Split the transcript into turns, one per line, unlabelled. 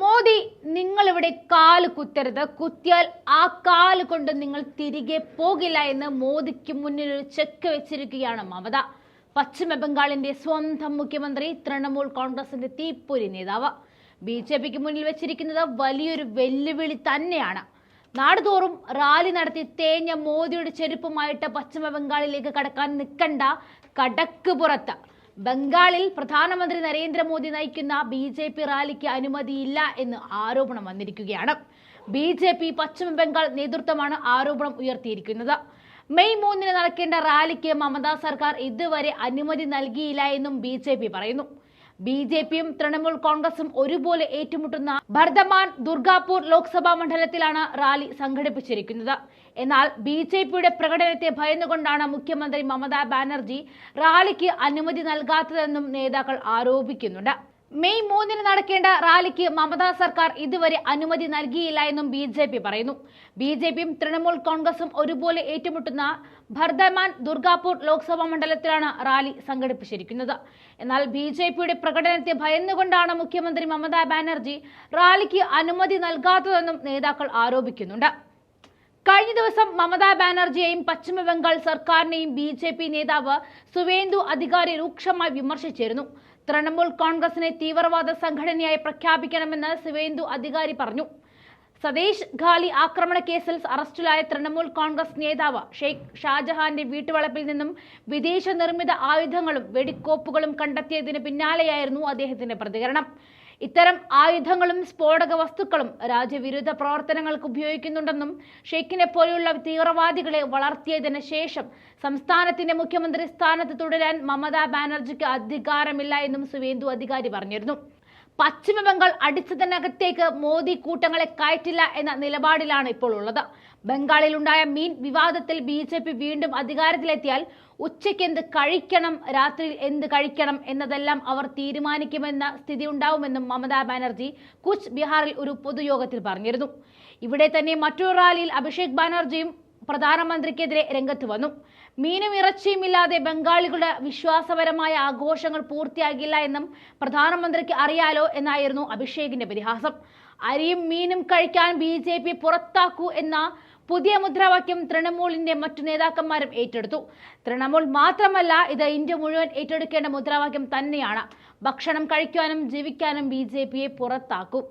മോദി നിങ്ങൾ ഇവിടെ കാൽ കുത്തരുത്. കുത്തിയാൽ ആ കാൽ കൊണ്ട് നിങ്ങൾ തിരികെ പോകില്ല എന്ന് മോദിക്ക് മുന്നിൽ ഒരു ചെക്ക് വെച്ചിരിക്കുകയാണ് മമത. പശ്ചിമ ബംഗാളിന്റെ സ്വന്തം മുഖ്യമന്ത്രി തൃണമൂൽ കോൺഗ്രസിന്റെ തീപ്പൊരി നേതാവ്. ബി ജെ പിക്ക് മുന്നിൽ വെച്ചിരിക്കുന്നത് വലിയൊരു വെല്ലുവിളി തന്നെയാണ്. നാടുതോറും റാലി നടത്തി തേഞ്ഞ മോദിയുടെ ചെരുപ്പുമായിട്ട് പശ്ചിമ ബംഗാളിലേക്ക് കടക്കാൻ നിൽക്കണ്ട. കടക്ക് പുറത്ത്. ബംഗാളിൽ പ്രധാനമന്ത്രി നരേന്ദ്രമോദി നയിക്കുന്ന ബി ജെ പി റാലിക്ക് അനുമതിയില്ല എന്ന് ആരോപണം വന്നിരിക്കുകയാണ്. ബി ജെ പി പശ്ചിമ ബംഗാൾ നേതൃത്വമാണ് ആരോപണം ഉയർത്തിയിരിക്കുന്നത്. മെയ് മൂന്നിന് നടക്കേണ്ട റാലിക്ക് മമതാ സർക്കാർ ഇതുവരെ അനുമതി നൽകിയില്ല എന്നും ബി പറയുന്നു. ബി ജെ പിയും തൃണമൂൽ കോൺഗ്രസും ഒരുപോലെ ഏറ്റുമുട്ടുന്ന ബർദമാൻ ദുർഗാപൂർ ലോക്സഭാ മണ്ഡലത്തിലാണ് റാലി സംഘടിപ്പിച്ചിരിക്കുന്നത്. എന്നാൽ ബി ജെ പിയുടെ പ്രകടനത്തെ ഭയന്നുകൊണ്ടാണ് മുഖ്യമന്ത്രി മമതാ ബാനർജി റാലിക്ക് അനുമതി നൽകാത്തതെന്നും നേതാക്കൾ ആരോപിക്കുന്നുണ്ട്. മെയ് മൂന്നിന് നടക്കേണ്ട റാലിക്ക് മമതാ സർക്കാർ ഇതുവരെ അനുമതി നൽകിയില്ല എന്നും ബി ജെ പി പറയുന്നു. ബി ജെ പിയും തൃണമൂൽ കോൺഗ്രസും ഒരുപോലെ ഏറ്റുമുട്ടുന്ന ഭർദമാൻ ദുർഗാപൂർ ലോക്സഭാ മണ്ഡലത്തിലാണ് റാലി സംഘടിപ്പിച്ചിരിക്കുന്നത്. എന്നാൽ ബി ജെ പിയുടെ പ്രകടനത്തെ ഭയന്നുകൊണ്ടാണ് മുഖ്യമന്ത്രി മമതാ ബാനർജി റാലിക്ക് അനുമതി നൽകാത്തതെന്നും നേതാക്കൾ ആരോപിക്കുന്നുണ്ട്. കഴിഞ്ഞ ദിവസം മമതാ ബാനർജിയെയും പശ്ചിമബംഗാൾ സർക്കാരിനെയും ബി ജെ പി നേതാവ് സുവേന്ദു അധികാരി രൂക്ഷമായി വിമർശിച്ചിരുന്നു. തൃണമൂൽ കോൺഗ്രസിനെ തീവ്രവാദ സംഘടനയായി പ്രഖ്യാപിക്കണമെന്ന് ശിവേന്ദു അധികാരി പറഞ്ഞു. സതീഷ് ഖാലി ആക്രമണ കേസിൽ അറസ്റ്റിലായ തൃണമൂൽ കോൺഗ്രസ് നേതാവ് ഷെയ്ഖ് ഷാജഹാന്റെ വീട്ടുവളപ്പിൽ നിന്നും വിദേശ നിർമ്മിത ആയുധങ്ങളും വെടിക്കോപ്പുകളും കണ്ടെത്തിയതിന് പിന്നാലെയായിരുന്നു അദ്ദേഹത്തിന്റെ പ്രതികരണം. ഇത്തരം ആയുധങ്ങളും സ്ഫോടക വസ്തുക്കളും രാജ്യവിരുദ്ധ പ്രവർത്തനങ്ങൾക്ക് ഉപയോഗിക്കുന്നുണ്ടെന്നും ഷെയ്ഖിനെ പോലെയുള്ള തീവ്രവാദികളെ വളർത്തിയതിനു ശേഷം സംസ്ഥാനത്തിന്റെ മുഖ്യമന്ത്രി സ്ഥാനത്ത് തുടരാൻ മമതാ ബാനർജിക്ക് അധികാരമില്ല എന്നും സുവേന്ദു അധികാരി പറഞ്ഞിരുന്നു. പശ്ചിമ ബംഗാൾ അടിച്ചതിനകത്തേക്ക് മോദി കൂട്ടങ്ങളെ കയറ്റില്ല എന്ന നിലപാടിലാണ് ഇപ്പോൾ ഉള്ളത്. ബംഗാളിൽ ഉണ്ടായ മീൻ വിവാദത്തിൽ ബി ജെ പി വീണ്ടും അധികാരത്തിലെത്തിയാൽ ഉച്ചയ്ക്ക് എന്ത് കഴിക്കണം രാത്രിയിൽ എന്ത് കഴിക്കണം എന്നതെല്ലാം അവർ തീരുമാനിക്കുമെന്ന സ്ഥിതി ഉണ്ടാവുമെന്നും മമതാ ബാനർജി കുച്ച് ബിഹാറിൽ ഒരു പൊതുയോഗത്തിൽ പറഞ്ഞിരുന്നു. ഇവിടെ തന്നെ മറ്റൊരു റാലിയിൽ അഭിഷേക് ബാനർജിയും പ്രധാനമന്ത്രിക്കെതിരെ രംഗത്ത് വന്നു. മീനും ഇറച്ചിയും ഇല്ലാതെ ബംഗാളികളുടെ വിശ്വാസപരമായ ആഘോഷങ്ങൾ പൂർത്തിയാകില്ല എന്നും പ്രധാനമന്ത്രിക്ക് അറിയാലോ എന്നായിരുന്നു അഭിഷേകിന്റെ പരിഹാസം. അരിയും മീനും കഴിക്കാൻ ബി ജെ പി പുറത്താക്കൂ എന്ന പുതിയ മുദ്രാവാക്യം തൃണമൂലിന്റെ മറ്റു നേതാക്കന്മാരും ഏറ്റെടുത്തു. തൃണമൂൽ മാത്രമല്ല ഇത് ഇന്ത്യ മുഴുവൻ ഏറ്റെടുക്കേണ്ട മുദ്രാവാക്യം തന്നെയാണ്. ഭക്ഷണം കഴിക്കാനും ജീവിക്കാനും ബി പുറത്താക്കും.